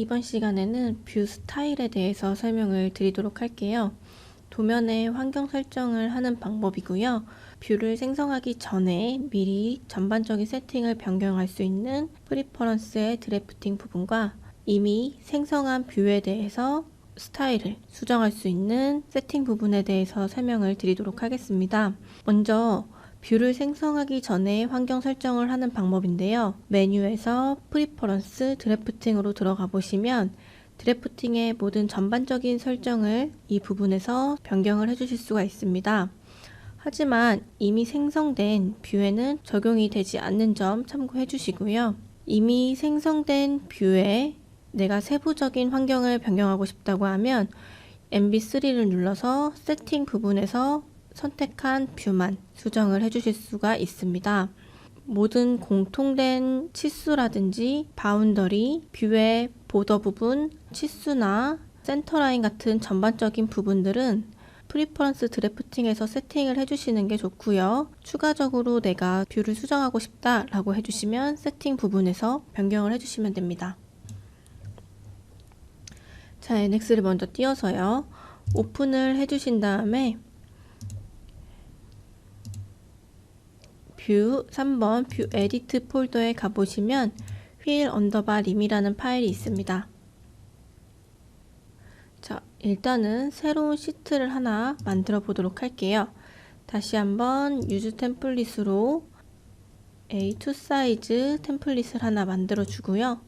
이번 시간에는 뷰 스타일에 대해서 설명을 드리도록 할게요. 도면의 환경 설정을 하는 방법이고요. 뷰를 생성하기 전에 미리 전반적인 세팅을 변경할 수 있는 프리퍼런스의 드래프팅 부분과 이미 생성한 뷰에 대해서 스타일을 수정할 수 있는 세팅 부분에 대해서 설명을 드리도록 하겠습니다. 먼저 뷰를 생성하기 전에 환경 설정을 하는 방법인데요. 메뉴에서 프리퍼런스 드래프팅으로 들어가 보시면 드래프팅의 모든 전반적인 설정을 이 부분에서 변경을 해주실 수가 있습니다. 하지만 이미 생성된 뷰에는 적용이 되지 않는 점 참고해 주시고요. 이미 생성된 뷰에 내가 세부적인 환경을 변경하고 싶다고 하면 MB3를 눌러서 세팅 부분에서 선택한 뷰만 수정을 해주실 수가 있습니다. 모든 공통된 치수라든지 바운더리, 뷰의 보더 부분, 치수나 센터라인 같은 전반적인 부분들은 프리퍼런스 드래프팅에서 세팅을 해주시는 게 좋고요. 추가적으로 내가 뷰를 수정하고 싶다라고 해주시면 세팅 부분에서 변경을 해주시면 됩니다. 자, NX를 먼저 띄워서요. 오픈을 해주신 다음에 뷰 3번 뷰 에디트 폴더에 가보시면 휠 언더바 림이라는 파일이 있습니다. 자, 일단은 새로운 시트를 하나 만들어 보도록 할게요. 다시 한번 유즈 템플릿으로 A2 사이즈 템플릿을 하나 만들어 주고요.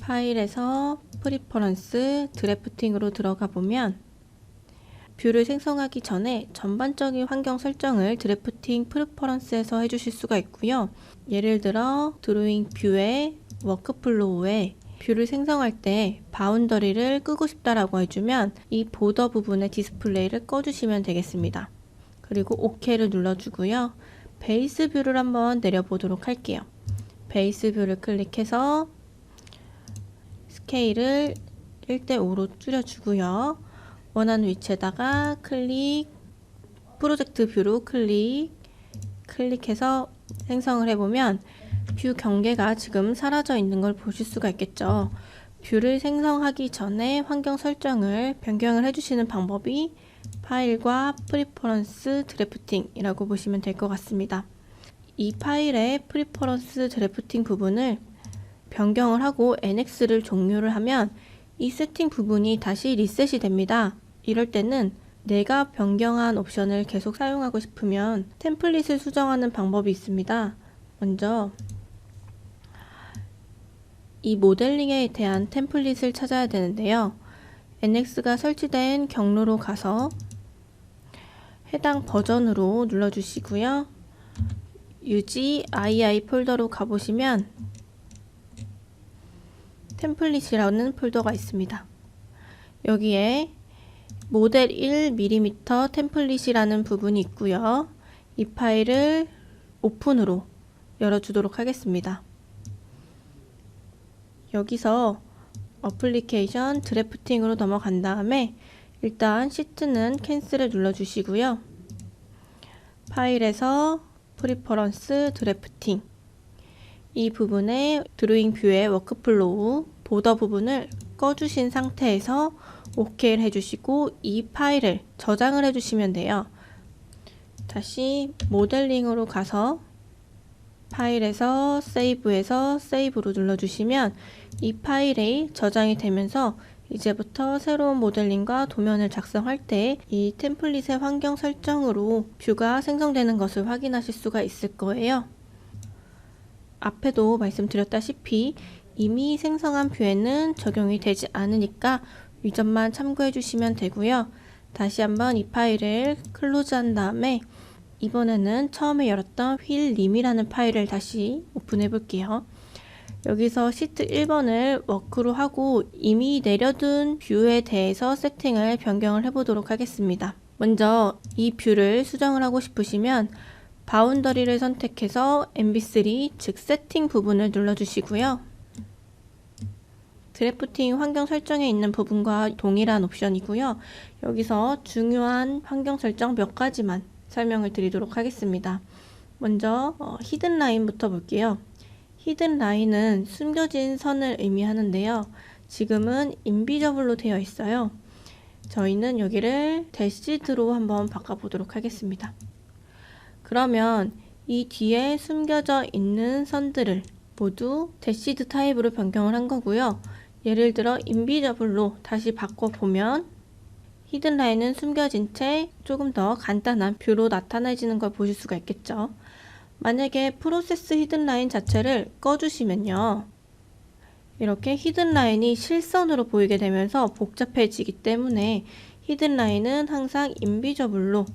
파일에서 프리퍼런스 드래프팅으로 들어가 보면 뷰를 생성하기 전에 전반적인 환경 설정을 드래프팅 프리퍼런스에서 해주실 수가 있고요. 예를 들어 드로잉 뷰의 워크플로우에 뷰를 생성할 때 바운더리를 끄고 싶다라고 해주면 이 보더 부분의 디스플레이를 꺼주시면 되겠습니다. 그리고 OK를 눌러주고요. 베이스 뷰를 한번 내려보도록 할게요. 베이스 뷰를 클릭해서 스케일을 1대5로 줄여주고요. 원하는 위치에다가 클릭, 프로젝트 뷰로 클릭, 클릭해서 생성을 해보면 뷰 경계가 지금 사라져 있는 걸 보실 수가 있겠죠. 뷰를 생성하기 전에 환경 설정을 변경을 해주시는 방법이 파일과 프리퍼런스 드래프팅이라고 보시면 될 것 같습니다. 이 파일의 프리퍼런스 드래프팅 부분을 변경을 하고 NX를 종료를 하면 이 세팅 부분이 다시 리셋이 됩니다. 이럴 때는 내가 변경한 옵션을 계속 사용하고 싶으면 템플릿을 수정하는 방법이 있습니다. 먼저 이 모델링에 대한 템플릿을 찾아야 되는데요. NX가 설치된 경로로 가서 해당 버전으로 눌러주시고요. 유지 II 폴더로 가보시면 템플릿이라는 폴더가 있습니다. 여기에 모델 1mm 템플릿이라는 부분이 있고요. 이 파일을 오픈으로 열어주도록 하겠습니다. 여기서 어플리케이션 드래프팅으로 넘어간 다음에 일단 시트는 캔슬을 눌러주시고요. 파일에서 프리퍼런스 드래프팅 이 부분에 드로잉 뷰의 워크플로우 보더 부분을 꺼주신 상태에서 OK를 해주시고 이 파일을 저장을 해주시면 돼요. 다시 모델링으로 가서 파일에서 세이브에서 세이브로 눌러주시면 이 파일이 저장이 되면서 이제부터 새로운 모델링과 도면을 작성할 때 이 템플릿의 환경 설정으로 뷰가 생성되는 것을 확인하실 수가 있을 거예요. 앞에도 말씀드렸다시피 이미 생성한 뷰에는 적용이 되지 않으니까 이 점만 참고해 주시면 되고요. 다시 한번 이 파일을 클로즈한 다음에 이번에는 처음에 열었던 휠림이라는 파일을 다시 오픈해 볼게요. 여기서 시트 1번을 워크로 하고 이미 내려둔 뷰에 대해서 세팅을 변경을 해보도록 하겠습니다. 먼저 이 뷰를 수정을 하고 싶으시면 바운더리를 선택해서 MB3 즉 세팅 부분을 눌러주시고요. 드래프팅 환경 설정에 있는 부분과 동일한 옵션이고요. 여기서 중요한 환경 설정 몇 가지만 설명을 드리도록 하겠습니다. 먼저 어, 히든 라인부터 볼게요. 히든 라인은 숨겨진 선을 의미하는데요. 지금은 인비저블로 되어 있어요. 저희는 여기를 대시드로 한번 바꿔보도록 하겠습니다. 그러면 이 뒤에 숨겨져 있는 선들을 모두 대시드 타입으로 변경을 한 거고요. 예를 들어 인비저블로 다시 바꿔보면 히든 라인은 숨겨진 채 조금 더 간단한 뷰로 나타내지는 걸 보실 수가 있겠죠. 만약에 프로세스 히든 라인 자체를 꺼주시면요. 이렇게 히든 라인이 실선으로 보이게 되면서 복잡해지기 때문에 히든 라인은 항상 인비저블로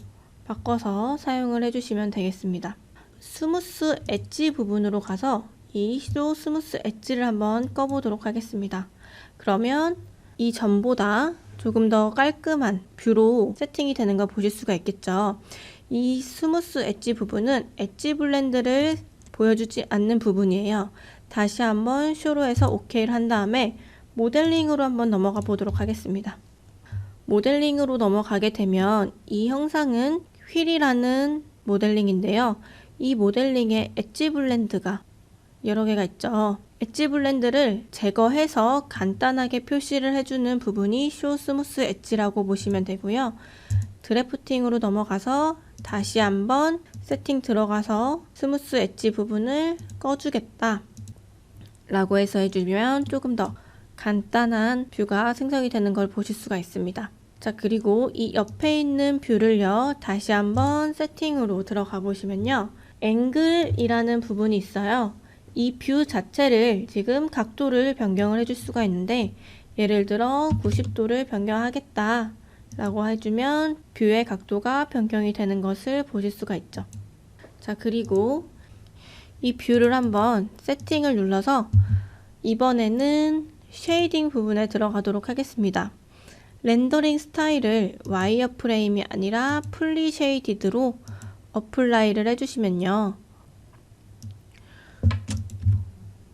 바꿔서 사용을 해주시면 되겠습니다. 스무스 엣지 부분으로 가서 이쇼 스무스 엣지를 한번 꺼보도록 하겠습니다. 그러면 이 전보다 조금 더 깔끔한 뷰로 세팅이 되는 걸 보실 수가 있겠죠. 이 스무스 엣지 부분은 엣지 블렌드를 보여주지 않는 부분이에요. 다시 한번 쇼로 해서 OK를 한 다음에 모델링으로 한번 넘어가 보도록 하겠습니다. 모델링으로 넘어가게 되면 이 형상은 휠이라는 모델링인데요. 이 모델링에 엣지 블렌드가 여러 개가 있죠. 엣지 블렌드를 제거해서 간단하게 표시를 해주는 부분이 쇼 스무스 엣지라고 보시면 되고요. 드래프팅으로 넘어가서 다시 한번 세팅 들어가서 스무스 엣지 부분을 꺼주겠다 라고 해서 해주면 조금 더 간단한 뷰가 생성이 되는 걸 보실 수가 있습니다. 자 그리고 이 옆에 있는 뷰를요 다시 한번 세팅으로 들어가 보시면요 앵글이라는 부분이 있어요 이 뷰 자체를 지금 각도를 변경을 해줄 수가 있는데 예를 들어 90도를 변경하겠다 라고 해주면 뷰의 각도가 변경이 되는 것을 보실 수가 있죠 자 그리고 이 뷰를 한번 세팅을 눌러서 이번에는 쉐이딩 부분에 들어가도록 하겠습니다 렌더링 스타일을 와이어 프레임이 아니라 풀리 쉐이디드로 어플라이를 해주시면요.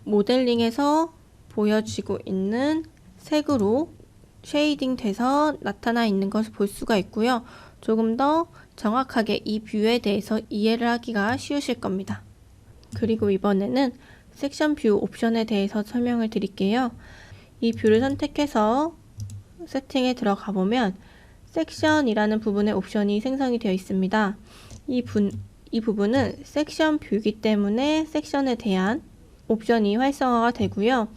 모델링에서 보여지고 있는 색으로 쉐이딩 돼서 나타나 있는 것을 볼 수가 있고요. 조금 더 정확하게 이 뷰에 대해서 이해를 하기가 쉬우실 겁니다. 그리고 이번에는 섹션 뷰 옵션에 대해서 설명을 드릴게요. 이 뷰를 선택해서 세팅에 들어가 보면 섹션이라는 부분의 옵션이 생성이 되어 있습니다. 이, 분, 이 부분은 섹션 뷰이기 때문에 섹션에 대한 옵션이 활성화가 되고요.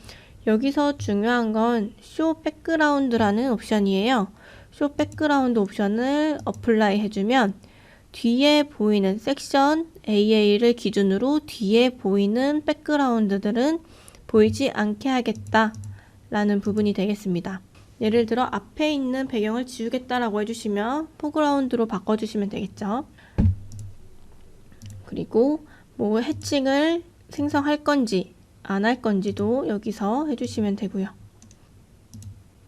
여기서 중요한 건 쇼 백그라운드라는 옵션이에요. 쇼 백그라운드 옵션을 어플라이 해주면 뒤에 보이는 섹션 AA를 기준으로 뒤에 보이는 백그라운드들은 보이지 않게 하겠다 라는 부분이 되겠습니다. 예를 들어 앞에 있는 배경을 지우겠다라고 해주시면 포그라운드로 바꿔주시면 되겠죠. 그리고 뭐 해칭을 생성할 건지 안 할 건지도 여기서 해주시면 되고요.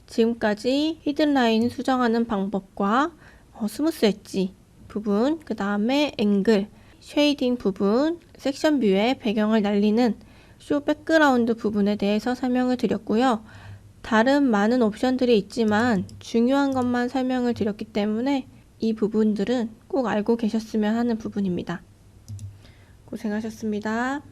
지금까지 히든라인 수정하는 방법과 어, 스무스 엣지 부분, 그 다음에 앵글, 쉐이딩 부분, 섹션 뷰에 배경을 날리는 쇼 백그라운드 부분에 대해서 설명을 드렸고요. 다른 많은 옵션들이 있지만 중요한 것만 설명을 드렸기 때문에 이 부분들은 꼭 알고 계셨으면 하는 부분입니다. 고생하셨습니다.